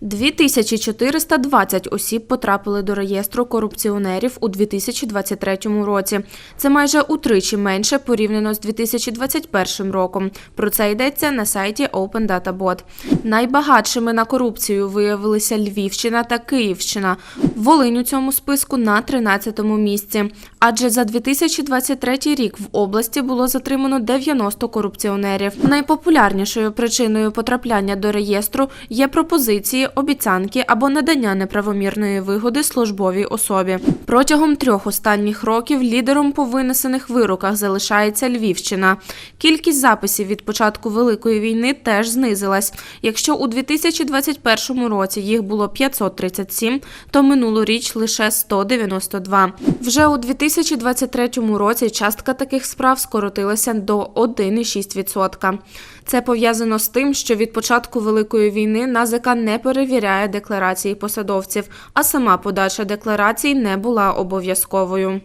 2420 осіб потрапили до реєстру корупціонерів у 2023 році. Це майже утричі менше порівняно з 2021 роком. Про це йдеться на сайті Open Data Bot. Найбагатшими на корупцію виявилися Львівщина та Київщина. Волинь у цьому списку на 13-му місці. Адже за 2023 рік в області було затримано 90 корупціонерів. Найпопулярнішою причиною потрапляння до реєстру є пропозиції, обіцянки або надання неправомірної вигоди службовій особі. Протягом трьох останніх років лідером по винесених вироках залишається Львівщина. Кількість записів від початку Великої війни теж знизилась. Якщо у 2021 році їх було 537, то минулоріч лише 192. Вже у 2023 році частка таких справ скоротилася до 1,6%. Це пов'язано з тим, що від початку Великої війни НАЗК не перевіряє декларації посадовців, а сама подача декларацій не була обов'язковою.